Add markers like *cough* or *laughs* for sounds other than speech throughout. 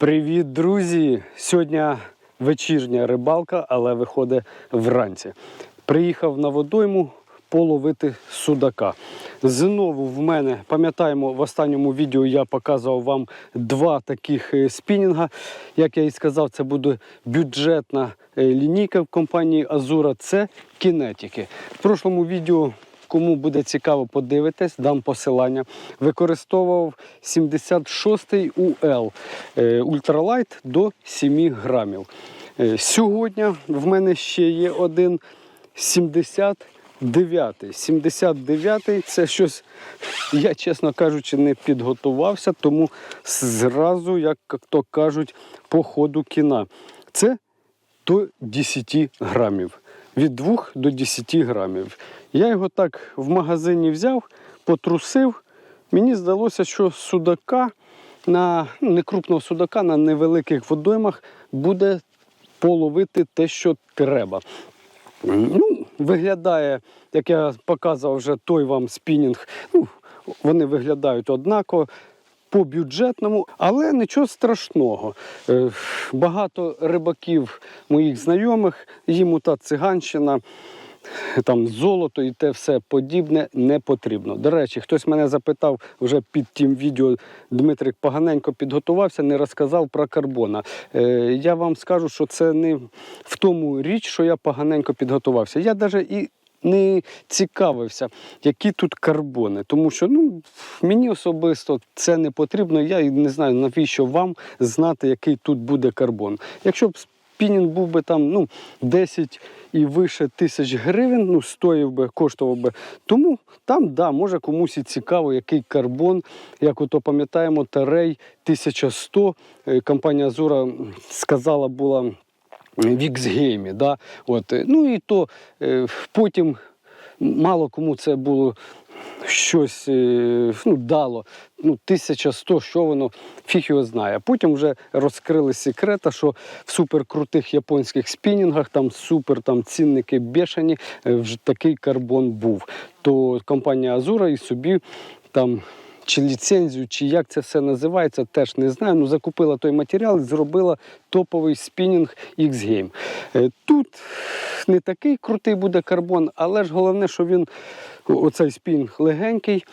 Привіт, друзі! Сьогодні вечірня рибалка, але виходить вранці. Приїхав на водойму половити судака. Знову в мене, пам'ятаємо, в останньому відео я показував вам два таких е, спінінга. Як я і сказав, це буде бюджетна е, лінійка в компанії Азура. Це кінетики. В прошлому відео Кому буде цікаво, подивитись, дам посилання. Використовував 76-й УЛ е, ультралайт до 7 грамів. Е, Сьогодні в мене ще є один 79-й. 79-й це щось, я, чесно кажучи, не підготувався, тому зразу, як то кажуть, по ходу кіна. Це до 10 грамів. Від 2 до 10 грамів. Я його так в магазині взяв, потрусив. Мені здалося, що судака на ну, не крупного судака на невеликих водоймах буде половити те, що треба. Ну, виглядає, як я показував вже той вам спінінг. Ну, вони виглядають однаково. По бюджетному, але нічого страшного. Е, Багато рибаків моїх знайомих, їм та циганщина, там золото і те все подібне не потрібно. До речі, хтось мене запитав вже під тим відео, Дмитрик поганенько підготувався, не розказав про карбона. Е, я вам скажу, що це не в тому річ, що я поганенько підготувався. Я навіть і не цікавився, які тут карбони. Тому що ну, мені особисто це не потрібно. Я не знаю, навіщо вам знати, який тут буде карбон. Якщо б спінінг був би там ну, 10 і вище тисяч гривень, ну, стоїв би, коштував би. Тому там, да, може комусь і цікаво, який карбон, як ото пам'ятаємо, Тарей 1100. Е, Компанія Азура сказала була в X-геймі. Да? От, е, ну і то е, потім мало кому це було щось е, ну, дало. Ну, 1100, що воно, фіг його знає. Потім вже розкрили секрета, що в суперкрутих японських спінінгах там супер там, цінники бешені, е, вже такий карбон був. То компанія Азура і собі там чи ліцензію, чи як це все називається, теж не знаю. Ну, закупила той матеріал і зробила топовий спінінг X-Game. Е, Тут не такий крутий буде карбон, але ж головне, що він оцей спінг легенький.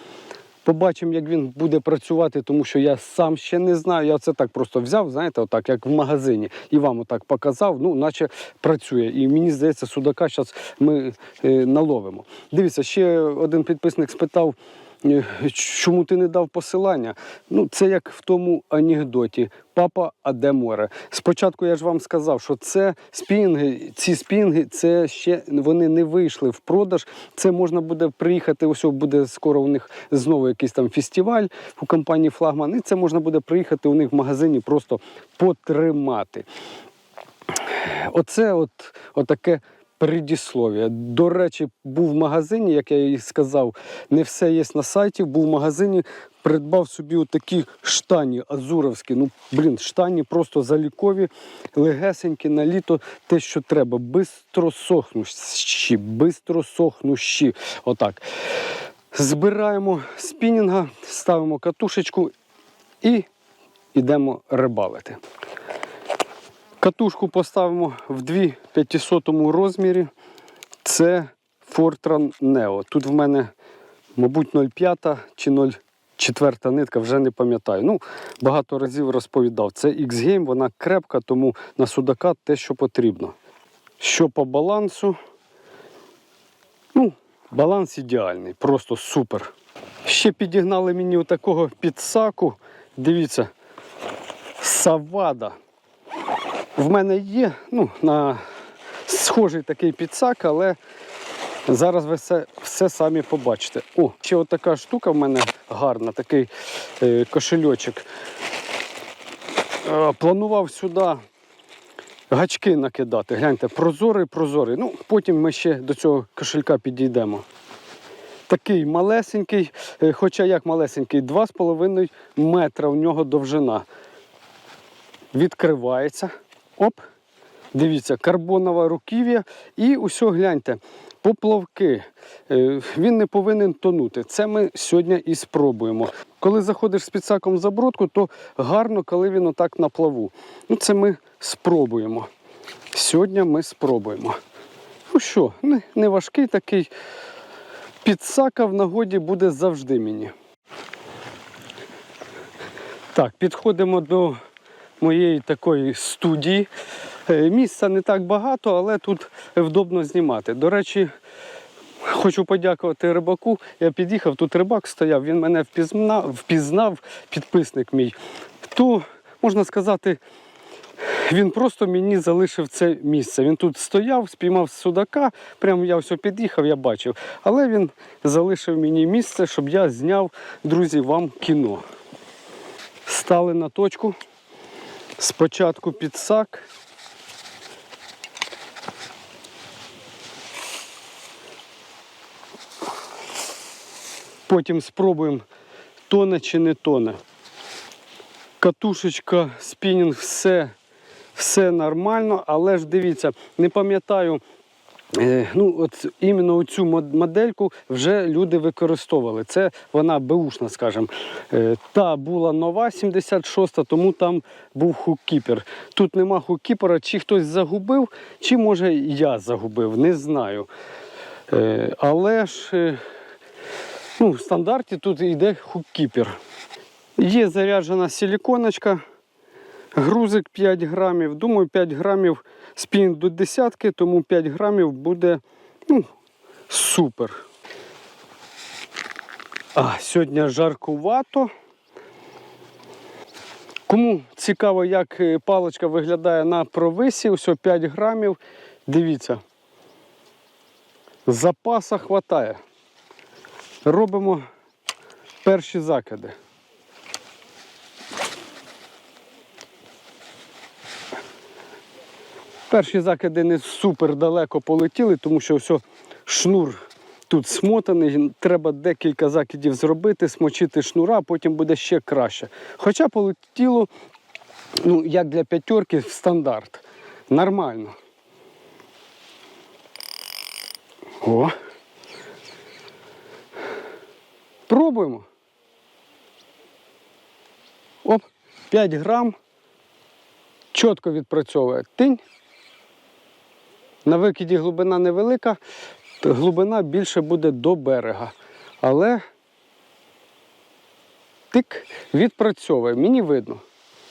Побачимо, як він буде працювати, тому що я сам ще не знаю. Я це так просто взяв, знаєте, отак, як в магазині, і вам отак показав, ну, наче працює. І мені здається, судака зараз ми е, наловимо. Дивіться, ще один підписник спитав. Чому ти не дав посилання? Ну, це як в тому анекдоті. Папа, а де море? Спочатку я ж вам сказав, що це спінги, ці спінги, це ще вони не вийшли в продаж. Це можна буде приїхати. Ось буде скоро у них знову якийсь там фестиваль у компанії Флагман. І це можна буде приїхати у них в магазині, просто потримати. Оце от, отаке предіслов'я. До речі, був в магазині, як я і сказав, не все є на сайті. Був в магазині, придбав собі отакі штані азуровські. Ну, блін, штані просто залікові, легесенькі на літо, те, що треба. Бистро сохнущі, бистро сохнущі. Отак. Збираємо спінінга, ставимо катушечку і йдемо рибалити. Катушку поставимо в 2 500 розмірі. Це Fortran Neo. Тут в мене, мабуть, 0,5 чи 0,4 нитка, вже не пам'ятаю. Ну, багато разів розповідав. Це X-Game, вона крепка, тому на судака те, що потрібно. Що по балансу? Ну, баланс ідеальний, просто супер. Ще підігнали мені отакого підсаку. Дивіться, савада. В мене є ну, на схожий такий підсак, але зараз ви все, все самі побачите. О, ще от така штука в мене гарна, такий е, кошельочок. Е, планував сюди гачки накидати. Гляньте, прозорий, прозорий. Ну, потім ми ще до цього кошелька підійдемо. Такий малесенький, е, хоча як малесенький, 2,5 метра у нього довжина. Відкривається. Оп. Дивіться, карбонова руків'я. І усе гляньте. Поплавки. Е, Він не повинен тонути. Це ми сьогодні і спробуємо. Коли заходиш з підсаком за бродку, то гарно, коли він отак на плаву. Ну, це ми спробуємо. Сьогодні ми спробуємо. Ну що, не важкий такий. Підсака в нагоді буде завжди мені. Так, підходимо до моєї такої студії. Е, Місця не так багато, але тут вдобно знімати. До речі, хочу подякувати рибаку. Я під'їхав, тут рибак стояв, він мене впізнав, впізнав підписник мій. То, можна сказати, він просто мені залишив це місце. Він тут стояв, спіймав судака, прямо я все під'їхав, я бачив. Але він залишив мені місце, щоб я зняв, друзі, вам кіно. Стали на точку. Спочатку підсак. Потім спробуємо тоне чи не тоне. Катушечка, спінінг, все, все нормально, але ж дивіться, не пам'ятаю. Е, Ну, от іменно цю модельку вже люди використовували. Це вона беушна, скажімо. Е, Та була нова 76-та, тому там був хуккіпер. Тут нема хуккіпера, чи хтось загубив, чи може я загубив, не знаю. Е, Але ж ну, в стандарті тут йде хуккіпер. Є заряджена силіконочка, грузик 5 грамів. Думаю, 5 грамів спін до десятки, тому 5 грамів буде ну, супер. А, сьогодні жаркувато. Кому цікаво, як е, паличка виглядає на провисі, ось 5 грамів. Дивіться. Запаса хватає. Робимо перші закиди. Перші закиди не супер далеко полетіли, тому що все, шнур тут смотаний. Треба декілька закидів зробити, смочити шнура, а потім буде ще краще. Хоча полетіло, ну, як для п'ятерки, в стандарт. Нормально. О. Пробуємо. Оп, 5 грам. Чітко відпрацьовує тинь. На викиді глибина невелика, глибина більше буде до берега. Але тик відпрацьовує, мені видно.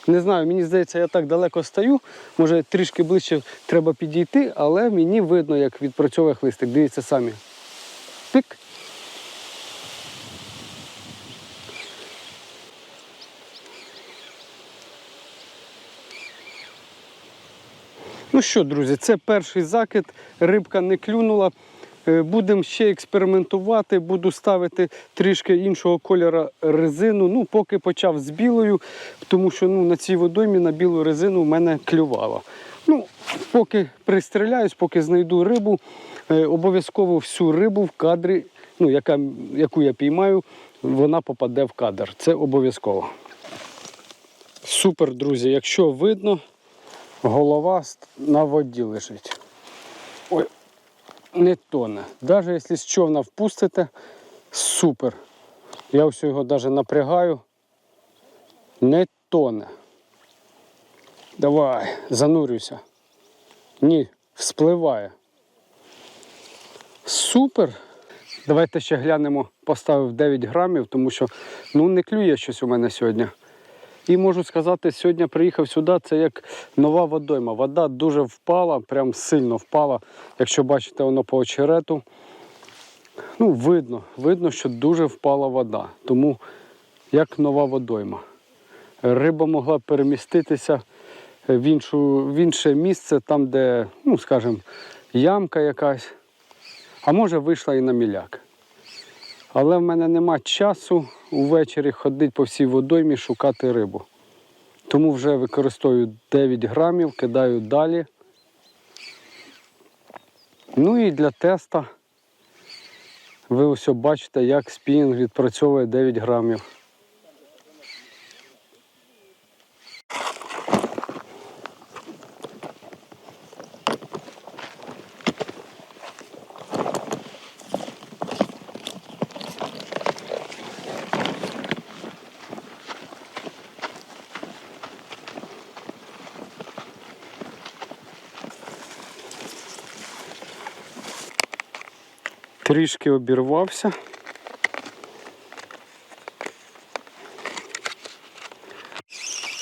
Не знаю, мені здається, я так далеко стою. Може трішки ближче треба підійти, але мені видно, як відпрацьовує хлистик. Дивіться самі. Тик. Ну що, друзі, це перший закид. Рибка не клюнула. Е, Будемо ще експериментувати, буду ставити трішки іншого кольору резину. Ну, поки почав з білою, тому що ну, на цій водоймі на білу резину в мене клювало. Ну, поки пристріляюсь, поки знайду рибу, е, обов'язково всю рибу в кадрі, ну, яка, яку я піймаю, вона попаде в кадр. Це обов'язково. Супер, друзі, якщо видно, голова на воді лежить. Ой, не тоне. Навіть якщо з човна впустите, супер. Я ось його навіть напрягаю. Не тоне. Давай, занурюйся. Ні, вспливає. Супер. Давайте ще глянемо, поставив 9 грамів, тому що ну, не клює щось у мене сьогодні. І можу сказати, сьогодні приїхав сюди, це як нова водойма. Вода дуже впала, прям сильно впала. Якщо бачите, воно по очерету. Ну, видно, видно, що дуже впала вода. Тому як нова водойма. Риба могла переміститися в, іншу, в інше місце, там, де, ну, скажімо, ямка якась. А може вийшла і на міляк. Але в мене нема часу увечері ходити по всій водоймі шукати рибу. Тому вже використовую 9 грамів, кидаю далі. Ну і для теста ви ось бачите, як спінінг відпрацьовує 9 грамів. Трішки обірвався.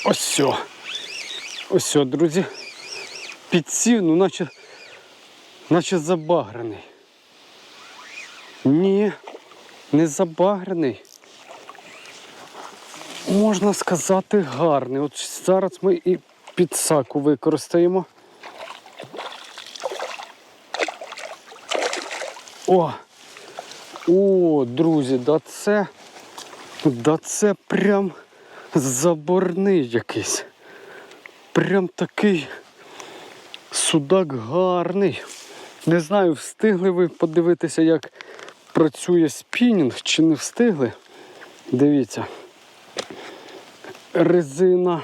Ось все. Ось все, друзі. Підсів, ну наче, наче забагрений. Ні, не забагрений. Можна сказати, гарний. От зараз ми і підсаку використаємо. О! О, друзі, да це, да це прям заборний якийсь. Прям такий судак гарний. Не знаю, встигли ви подивитися, як працює спінінг, чи не встигли. Дивіться. Резина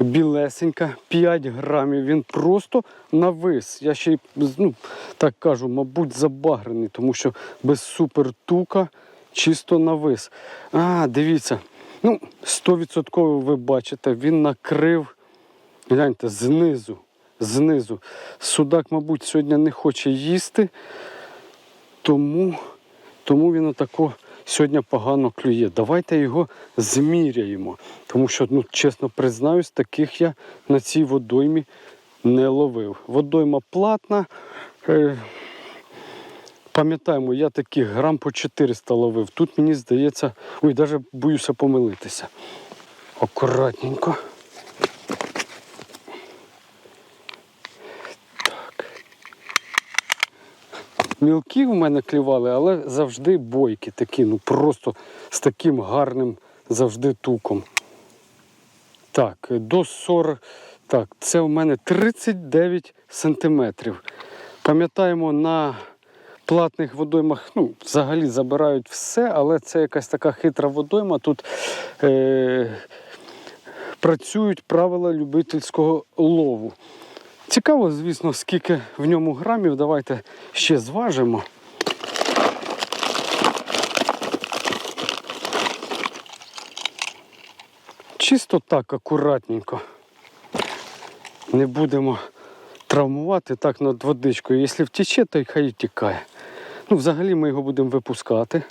білесенька, 5 грамів. Він просто навис. Я ще й ну, так кажу, мабуть, забагрений, тому що без супертука чисто навис. А, дивіться. Ну, 100% ви бачите, він накрив. Гляньте, знизу. Знизу. Судак, мабуть, сьогодні не хоче їсти, тому, тому він отако сьогодні погано клює. Давайте його зміряємо. Тому що, ну, чесно признаюсь, таких я на цій водоймі не ловив. Водойма платна. Е, Пам'ятаємо, я таких грам по 400 ловив. Тут мені здається, ой, навіть боюся помилитися. Акуратненько. Мілкі в мене клювали, але завжди бойкі такі, ну просто з таким гарним завжди туком. Так, до 40. Так, це у мене 39 сантиметрів. Пам'ятаємо, на платних водоймах ну, взагалі забирають все, але це якась така хитра водойма. Тут е- працюють правила любительського лову. Цікаво, звісно, скільки в ньому грамів. Давайте ще зважимо. Чисто так, акуратненько. Не будемо травмувати так над водичкою. Якщо втече, то й хай тікає. Ну, взагалі ми його будемо випускати.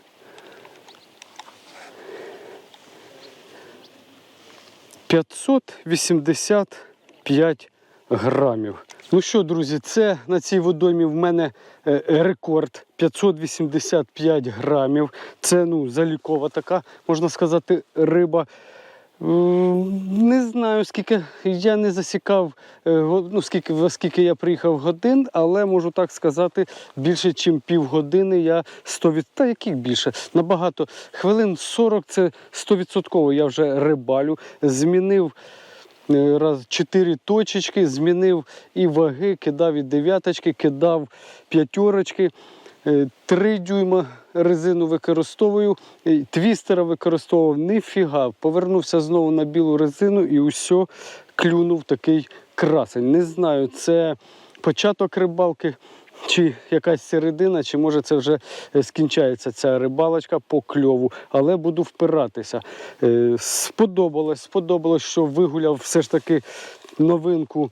П'ятсот вісімдесят п'ять грамів. Ну що, друзі, це на цій водоймі в мене е, рекорд 585 грамів. Це ну, залікова така, можна сказати, риба. Не знаю, скільки я не засікав, е, ну, скільки, скільки я приїхав годин, але можу так сказати, більше, ніж півгодини я 100%, та яких більше, набагато хвилин 40 це 100% я вже рибалю. Змінив раз чотири точечки, змінив і ваги, кидав і дев'яточки, кидав п'ятерочки. Е, Три дюйма резину використовую, е, твістера використовував ніфіга. Повернувся знову на білу резину і усе клюнув такий красень. Не знаю, це початок рибалки. Чи якась середина, чи може це вже е, скінчається ця рибалочка по кльову, але буду впиратися. Е, Сподобалось, сподобалось, що вигуляв все ж таки новинку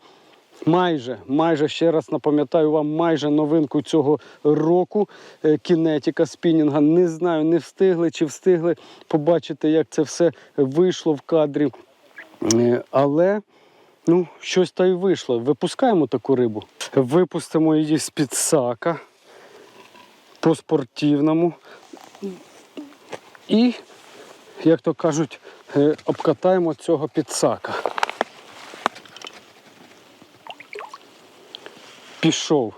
майже, майже ще раз напам'ятаю вам, майже новинку цього року е, кінетика спінінга. Не знаю, не встигли чи встигли побачити, як це все вийшло в кадрі. Але ну, щось та й вийшло. Випускаємо таку рибу. Випустимо її з-під сака по спортивному. І, як то кажуть, е, обкатаємо цього підсака. Пішов.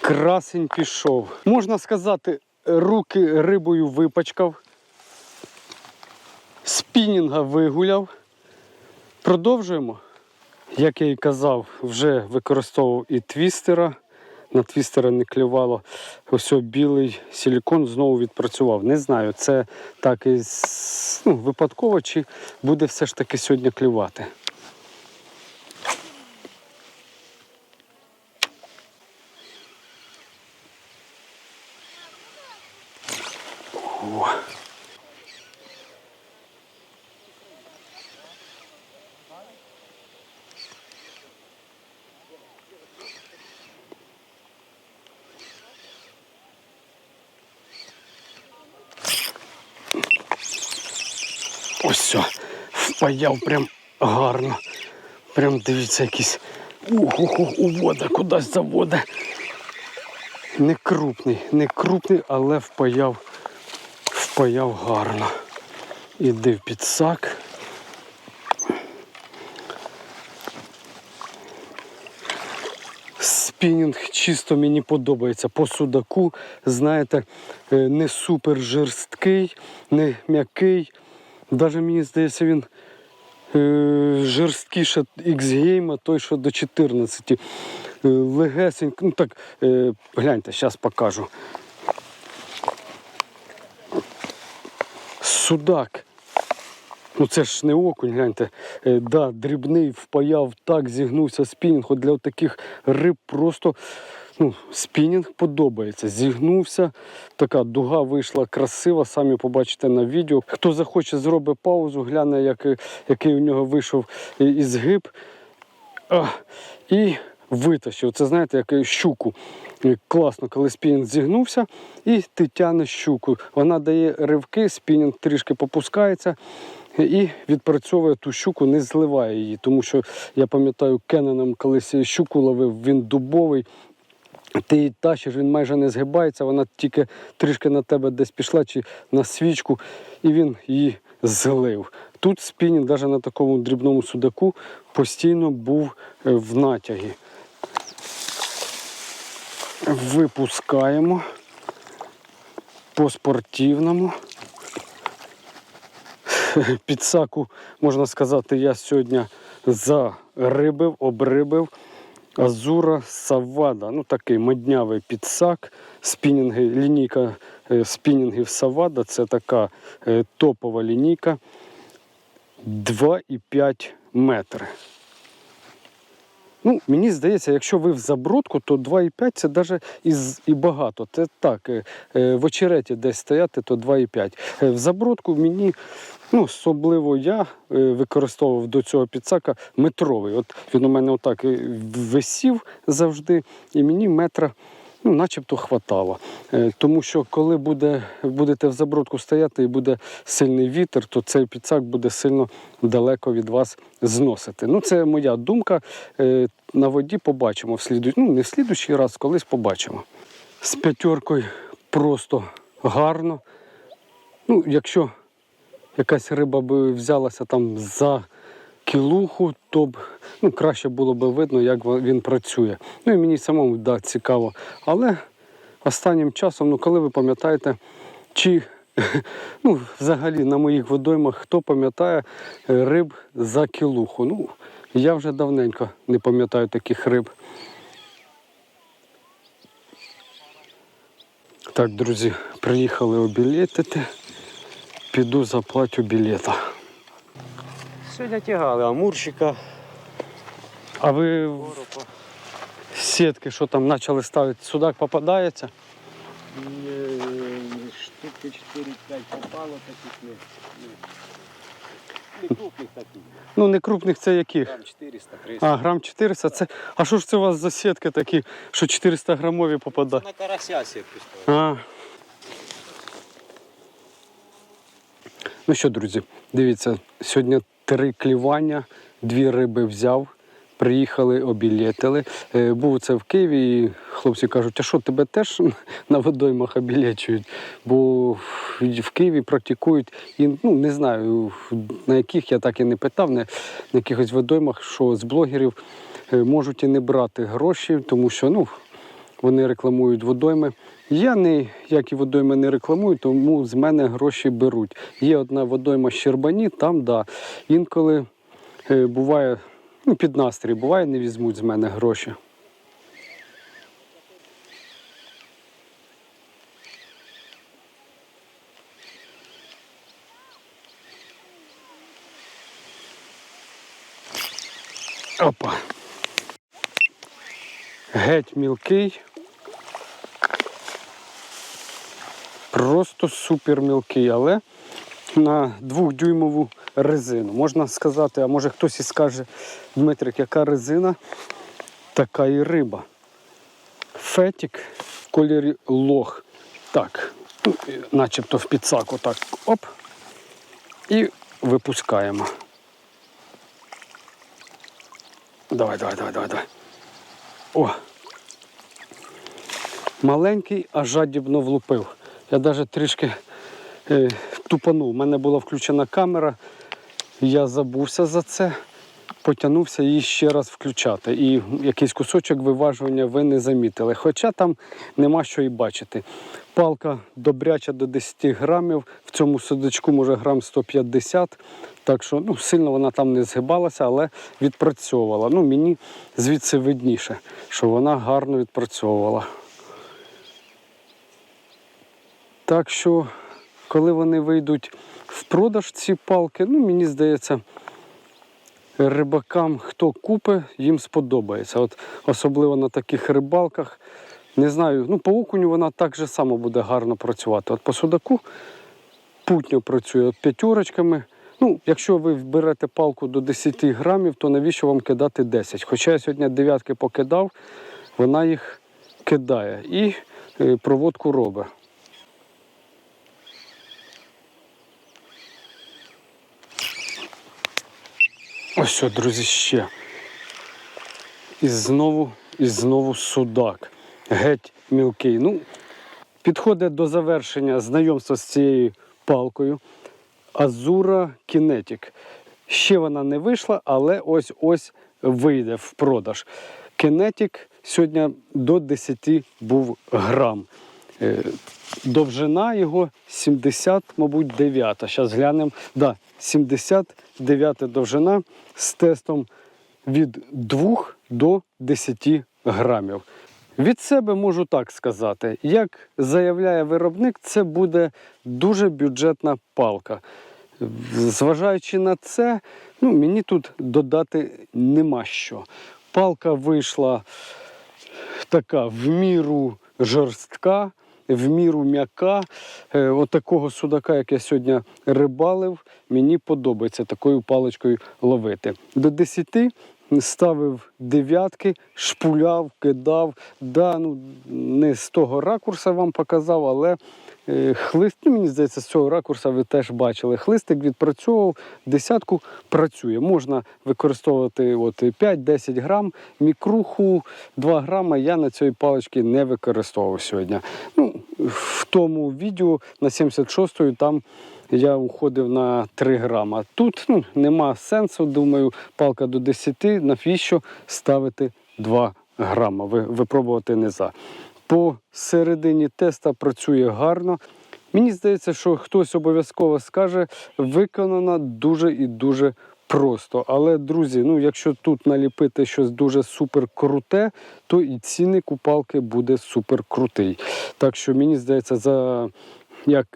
Красень пішов. Можна сказати, руки рибою випачкав, спінінга вигуляв. Продовжуємо. Як я і казав, вже використовував і твістера. На твістера не клювало. Ось білий силікон знову відпрацював. Не знаю, це так і ну, випадково, чи буде все ж таки сьогодні клювати. О. Ось все. Впаяв прям гарно. Прям дивіться, якийсь ух-ух, увода, кудись завода. Не крупний, не крупний, але впаяв, впаяв гарно. Іди в підсак. Спінінг чисто мені подобається. По судаку, знаєте, е, не супер жорсткий, не м'який. Навіть мені здається, він жорсткіше X-гейма, той, що до 14. Е, Легесенько. Ну так, е, гляньте, зараз покажу. Судак. Ну це ж не окунь, гляньте. Е, да, дрібний впаяв, так зігнувся спінінг. Для таких риб просто ну, спінінг подобається. Зігнувся, така дуга вийшла красива, самі побачите на відео. Хто захоче, зробить паузу, гляне, як, який у нього вийшов ізгиб. І витащив. Це знаєте, як щуку. Класно, коли спінінг зігнувся, і ти тянеш щуку. Вона дає ривки, спінінг трішки попускається і відпрацьовує ту щуку, не зливає її. Тому що я пам'ятаю, Кенноном колись щуку ловив, він дубовий. Ти її тащиш, він майже не згибається, вона тільки трішки на тебе десь пішла чи на свічку, і він її злив. Тут спінінг, навіть на такому дрібному судаку, постійно був е, в натягі. Випускаємо по спортивному. Підсаку, можна сказати, я сьогодні зарибив, обрибив. Азура Савада. Ну такий моднявий підсак. Спінінги, лінійка е, спінінгів Савада. Це така е, топова лінійка 2,5 метри. Ну, мені здається, якщо ви в забрудку, то 2,5 це навіть і, і багато. Це так, е, е, в очереті десь стояти, то 2,5. Е, В забрудку мені, ну, особливо я використовував до цього підсака метровий. От він у мене отак висів завжди, і мені метра. Ну, начебто хватало. Е, Тому що коли буде, будете в забродку стояти і буде сильний вітер, то цей підсак буде сильно далеко від вас зносити. Ну, це моя думка. Е, На воді побачимо в сліду... ну, не в слідущий раз, колись побачимо. З п'ятеркою просто гарно. Ну, якщо якась риба би взялася там за кілуху, то б ну, краще було б видно, як він працює. Ну і мені самому да, цікаво. Але останнім часом, ну коли ви пам'ятаєте, чи *laughs* ну, взагалі на моїх водоймах хто пам'ятає е, риб за кілуху? Ну, я вже давненько не пам'ятаю таких риб. Так, друзі, приїхали обілетити. Піду заплатю білета. Сьогодні тягали амурчика, А ви коропа. сітки, що там почали ставити, судак попадається? Штуки 4-5 попало таких не. Не крупних таких. Ну, не крупних це яких? Там 400 300 А, грам 400. Це... А що ж це у вас за сітки такі, що 400 грамові попадають? На карася ставили. А. Ну що, друзі, дивіться, сьогодні три клівання, дві риби взяв. Приїхали, обілетили. Е, був це в Києві, і хлопці кажуть, а що тебе теж *laughs* на водоймах обілечують? Бо в Києві практикують, і ну не знаю на яких я так і не питав, на якихось водоймах, що з блогерів е, можуть і не брати гроші, тому що ну, вони рекламують водойми. Я як і водойми не рекламую, тому з мене гроші беруть. Є одна водойма Щербані, там да. Інколи е, буває, ну, під настрій, буває, не візьмуть з мене гроші. Опа. Геть мілкий. Просто супер мілкий, але на двохдюймову резину. Можна сказати, а може хтось і скаже, Дмитрик, яка резина, така і риба. Фетік в кольорі лох. Так, ну, начебто в підсаку так. Оп. І випускаємо. Давай, давай, давай, давай, давай. О! Маленький, а жадібно влупив. Я навіть трішки е, тупанув. У мене була включена камера. Я забувся за це, потягнувся її ще раз включати. І якийсь кусочок виважування ви не замітили. Хоча там нема що і бачити. Палка добряча до 10 грамів, в цьому судочку може грам 150. Так що ну, сильно вона там не згибалася, але відпрацьовувала. Ну, мені звідси видніше, що вона гарно відпрацьовувала. Так що, коли вони вийдуть в продаж, ці палки, ну мені здається, рибакам, хто купить, їм сподобається. От особливо на таких рибалках. Не знаю, ну по окуню вона так же само буде гарно працювати. От по судаку путньо працює от п'ятерочками. Ну, якщо ви берете палку до 10 грамів, то навіщо вам кидати 10? Хоча я сьогодні дев'ятки покидав, вона їх кидає і е, проводку робить. Ось що, друзі, ще. І знову, і знову судак. Геть мілкий. Ну, підходить до завершення знайомства з цією палкою. Азура Kinetic. Ще вона не вийшла, але ось ось вийде в продаж. Kinetic сьогодні до 10 був грам. Е, Довжина його 70, мабуть, 9. Зараз глянемо. Да, 79 довжина з тестом від 2 до 10 грамів. Від себе можу так сказати. Як заявляє виробник, це буде дуже бюджетна палка. Зважаючи на це, ну, мені тут додати нема що. Палка вийшла така в міру жорстка, в міру м'яка. Отакого От такого судака, як я сьогодні рибалив, мені подобається такою паличкою ловити. До 10 ставив дев'ятки, шпуляв, кидав. Да, ну, не з того ракурса вам показав, але е, хлист, ну, мені здається, з цього ракурса ви теж бачили. Хлистик відпрацьовував, десятку працює. Можна використовувати от 5-10 грам, мікруху 2 грама я на цій паличці не використовував сьогодні. Ну, в тому відео на 76-ю там я уходив на 3 грама. Тут ну, нема сенсу, думаю, палка до 10, навіщо ставити 2 грама, ви, випробувати не за. По середині теста працює гарно. Мені здається, що хтось обов'язково скаже, виконана дуже і дуже просто. Але, друзі, ну якщо тут наліпити щось дуже супер круте, то і цінник у палки буде супер крутий. Так що мені здається, за як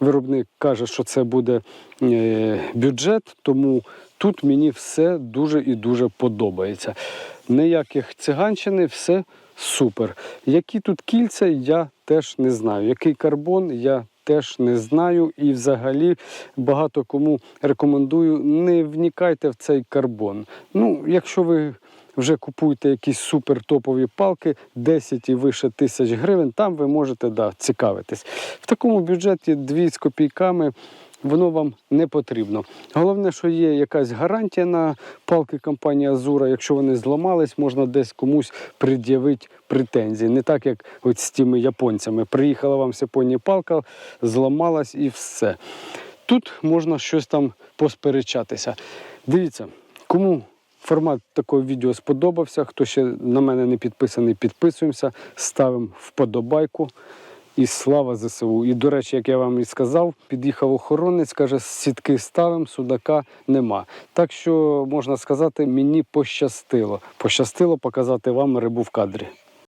виробник каже, що це буде е, бюджет, тому тут мені все дуже і дуже подобається. Ніяких циганщини, все супер. Які тут кільця, я теж не знаю. Який карбон, я теж не знаю. І взагалі багато кому рекомендую, не вникайте в цей карбон. Ну, якщо ви вже купуєте якісь супер топові палки, 10 і вище тисяч гривень, там ви можете да, цікавитись. В такому бюджеті 2 з копійками. Воно вам не потрібно. Головне, що є якась гарантія на палки компанії Азура. Якщо вони зламались, можна десь комусь пред'явити претензії. Не так, як от з тими японцями. Приїхала вам з Японії палка, зламалась і все. Тут можна щось там посперечатися. Дивіться, кому формат такого відео сподобався. Хто ще на мене не підписаний, підписуємося, ставимо вподобайку. І слава ЗСУ. І, до речі, як я вам і сказав, під'їхав охоронець, каже, сітки ставимо, судака нема. Так що, можна сказати, мені пощастило. Пощастило показати вам рибу в кадрі.